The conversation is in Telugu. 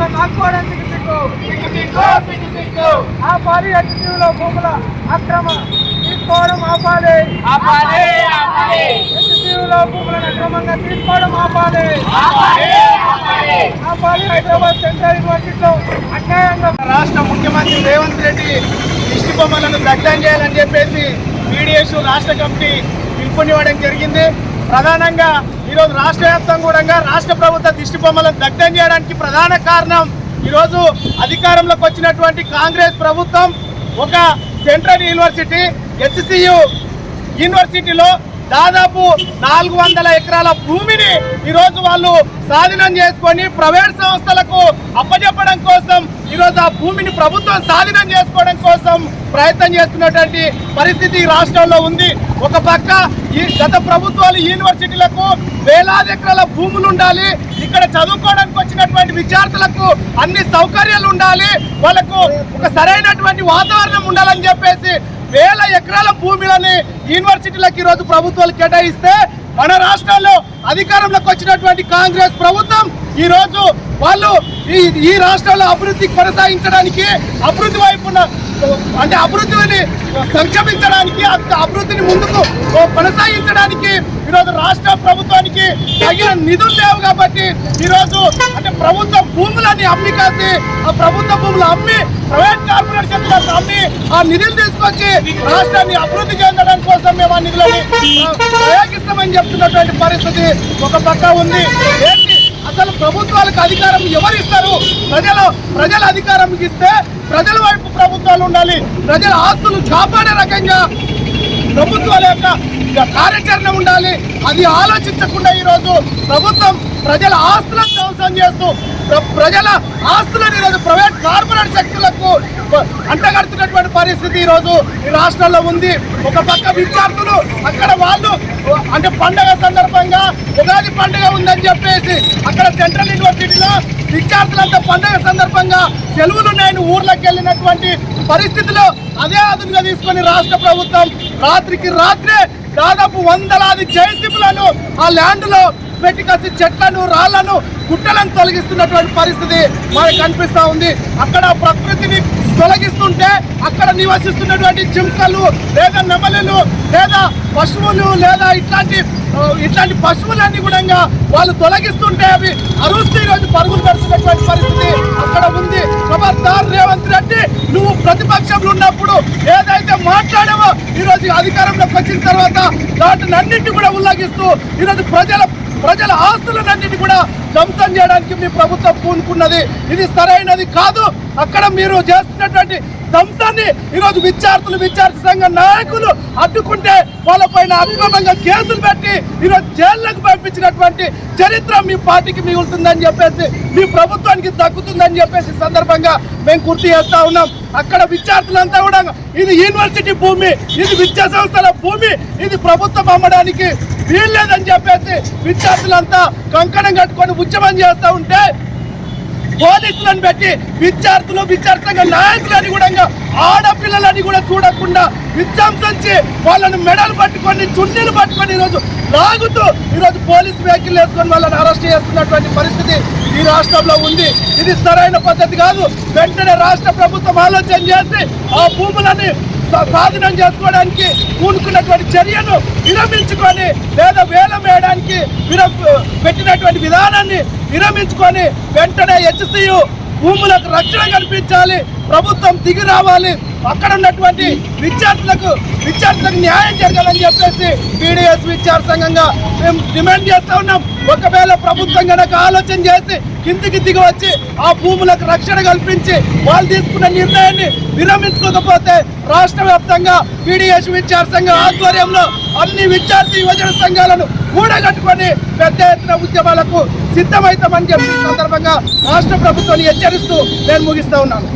సిగ్గు. సిగ్గు ఆపాలి హెచ్సిలో భూముల అక్రమ తీసుకోవడం ఆపాలి. భూములను అక్రమంగా తీసుకోవడం ఆపాలి. ఆపాలి హైదరాబాద్ సెంట్రల్ యూనివర్సిటీలో అన్యాయంగా రాష్ట్ర ముఖ్యమంత్రి రేవంత్ రెడ్డి దిష్టి బొమ్మలను దగ్ధం చేయాలని చెప్పేసి పీడిఎస్ రాష్ట్ర కమిటీ పిలుపునివ్వడం జరిగింది. ప్రధానంగా ఈరోజు రాష్ట్ర వ్యాప్తంగా కూడా రాష్ట్ర ప్రభుత్వ దిష్టి బొమ్మలను దగ్ధం చేయడానికి ప్రధాన కారణం ఈరోజు అధికారంలోకి వచ్చినటువంటి కాంగ్రెస్ ప్రభుత్వం ఒక సెంట్రల్ యూనివర్సిటీ హెచ్సియు యూనివర్సిటీలో దాదాపు నాలుగు వందల ఎకరాల భూమిని ఈరోజు వాళ్ళు స్వాధీనం చేసుకొని ప్రైవేట్ సంస్థలకు అప్పజెప్పడం కోసం ఈరోజు ఆ భూమిని ప్రభుత్వం స్వాధీనం చేసుకోవడం కోసం ప్రయత్నం చేస్తున్నటువంటి పరిస్థితి రాష్ట్రంలో ఉంది. ఒక పక్క ఈ గత ప్రభుత్వాలు యూనివర్సిటీలకు వేలాది ఎకరాల భూములు ఉండాలి. ఇక్కడ చదువుకోవడానికి వచ్చినటువంటి విద్యార్థులకు అన్ని సౌకర్యాలు ఉండాలి. వాళ్ళకు ఒక సరైనటువంటి వాతావరణం ఉండాలని చెప్పేసి వేల ఎకరాల భూములని యూనివర్సిటీలకు ఈరోజు ప్రభుత్వాలు కేటాయిస్తే మన రాష్ట్రాల్లో అధికారంలోకి వచ్చినటువంటి కాంగ్రెస్ ప్రభుత్వం ఈరోజు వాళ్ళు ఈ ఈ రాష్ట్రంలో అభివృద్ధి కొనసాగించడానికి అభివృద్ధి వైపున అంటే అభివృద్ధిని సంక్షమించడానికి అభివృద్ధిని ముందుకు కొనసాగించడానికి ఈరోజు రాష్ట్ర ప్రభుత్వానికి తగిన నిధులు లేవు కాబట్టి ఈరోజు అంటే ప్రభుత్వ భూములని అమ్మి కాసి ఆ ప్రభుత్వ భూములు అమ్మి ప్రైవేట్ కార్పొరేట్ అమ్మి ఆ నిధులు తీసుకొచ్చి రాష్ట్రాన్ని అభివృద్ధి చెందడం కోసం మేము ఆ నిధులని అవసరమని చెప్తున్నటువంటి పరిస్థితి ఒక పక్క ఉంది. ఏంటి? అసలు ప్రభుత్వాలకు అధికారం ఎవరు ఇస్తారు? ప్రజలు ప్రజల అధికారం ఇస్తే ప్రజల వైపు ప్రభుత్వాలు ఉండాలి. ప్రజల ఆస్తులు కాపాడే రకంగా ప్రభుత్వాల యొక్క కార్యాచరణ ఉండాలి. అది ఆలోచించకుండా ఈరోజు ప్రభుత్వం ప్రజల ఆస్తులను ధ్వంసం చేస్తూ ప్ర- ప్రజల ఆస్తులను ఈరోజు ప్రైవేట్ కార్పొరేట్ శక్తులకు అంటగడుతున్నటువంటి పరిస్థితి ఈరోజు ఈ రాష్ట్రంలో ఉంది. ఒక పక్క విద్యార్థులు అక్కడ వాళ్ళు అంటే పండగ సందర్భంగా ఉగాది పండుగ ఉందని చెప్పేసి అక్కడ సెంట్రల్ యూనివర్సిటీలో విద్యార్థులంతా పండగ సందర్భంగా సెలవులు ఉన్నాయని ఊర్లోకి వెళ్ళినటువంటి పరిస్థితిలో అదే అదునుగా తీసుకొని రాష్ట్ర ప్రభుత్వం రాత్రికి రాత్రే దాదాపు వందలాది జేసీబీలను ఆ ల్యాండ్లో లో పెట్టి చెట్లను రాళ్ళను గుట్టలను తొలగిస్తున్నటువంటి పరిస్థితి మనకు కనిపిస్తూ ఉంది. అక్కడ ప్రకృతిని తొలగిస్తుంటే అక్కడ నివసిస్తున్నటువంటి జింకలు లేదా నెమలిలు లేదా పశువులు లేదా ఇట్లాంటి ఇట్లాంటి పశువులన్నీ కూడా వాళ్ళు తొలగిస్తుంటే అవి అరుస్తూ ఈరోజు పరుగులు పెడుతున్నటువంటి పరిస్థితి అక్కడ ఉంది. ఖబర్దార్ రేవంత్ రెడ్డి నువ్వు ప్రతిపక్షంలో ఉన్నప్పుడు ఏదైతే మాట్లాడావో ఈరోజు అధికారంలోకి వచ్చిన తర్వాత వాటిని అన్నింటి కూడా ఉల్లంఘిస్తూ ఈరోజు ప్రజల ప్రజల ఆస్తులన్నింటినీ కూడా ధ్వంసం చేయడానికి మీ ప్రభుత్వం పూనుకున్నది. ఇది సరైనది కాదు. అక్కడ మీరు చేస్తున్నటువంటి ధ్వంసాన్ని ఈరోజు విద్యార్థులు విద్యార్థి సంఘ నాయకులు అడ్డుకుంటే వాళ్ళపైన అక్రమంగా కేసులు పెట్టి ఈరోజు జైళ్ళకు పంపించినటువంటి చరిత్ర మీ పార్టీకి మిగులుతుందని చెప్పేసి మీ ప్రభుత్వానికి దక్కుతుందని చెప్పేసి సందర్భంగా మేము గుర్తు చేస్తా ఉన్నాం. అక్కడ విద్యార్థులంతా కూడా ఇది యూనివర్సిటీ భూమి ఇది విద్యా సంస్థల భూమి ఇది ప్రభుత్వం అమ్మడానికి వీల్లేదని చెప్పేసి విద్యార్థులంతా కంకణం కట్టుకొని ఉద్యమం చేస్తూ ఉంటే పోలీసులను పెట్టి విద్యార్థులు విద్యార్థులుగా నాయకులు నాయకులని కూడా ఆడపిల్లలని కూడా చూడకుండా విధ్వంసించి వాళ్ళని మెడలు పట్టుకొని చున్నీలు పట్టుకొని ఈరోజు లాగుతూ ఈరోజు పోలీస్ వెహికల్ వేసుకొని వాళ్ళని అరెస్ట్ చేస్తున్నటువంటి పరిస్థితి ఈ రాష్ట్రంలో ఉంది. ఇది సరైన పద్ధతి కాదు. వెంటనే రాష్ట్ర ప్రభుత్వం ఆలోచన చేసి ఆ భూములని సాధనం స్వాధీనం చేసుకోవడానికి కూనుకున్నటువంటి చర్యను విరమించుకొని లేదా వేలం వేయడానికి విర పెట్టినటువంటి విధానాన్ని విరమించుకొని వెంటనే హెచ్సియు భూములకు రక్షణ కల్పించాలి. ప్రభుత్వం దిగి రావాలి. అక్కడ ఉన్నటువంటి విద్యార్థులకు విద్యార్థులకు న్యాయం జరగాలని చెప్పేసి పీడిఎస్ విద్యార్థి సంఘంగా మేము డిమాండ్ చేస్తూ ఉన్నాం. ఒకవేళ ప్రభుత్వం కనుక ఆలోచన చేసి కిందికి దిగి వచ్చి ఆ భూములకు రక్షణ కల్పించి వాళ్ళు తీసుకున్న నిర్ణయాన్ని విరమించుకోకపోతే రాష్ట్ర వ్యాప్తంగా పీడిఎస్ విద్యార్థి సంఘం ఆధ్వర్యంలో అన్ని విద్యార్థి యువజన సంఘాలను కూడగట్టుకొని పెద్ద ఎత్తున ఉద్యమాలకు సిద్ధమవుతామని చెప్పిన సందర్భంగా రాష్ట్ర ప్రభుత్వాన్ని హెచ్చరిస్తూ నేను ముగిస్తా ఉన్నాను.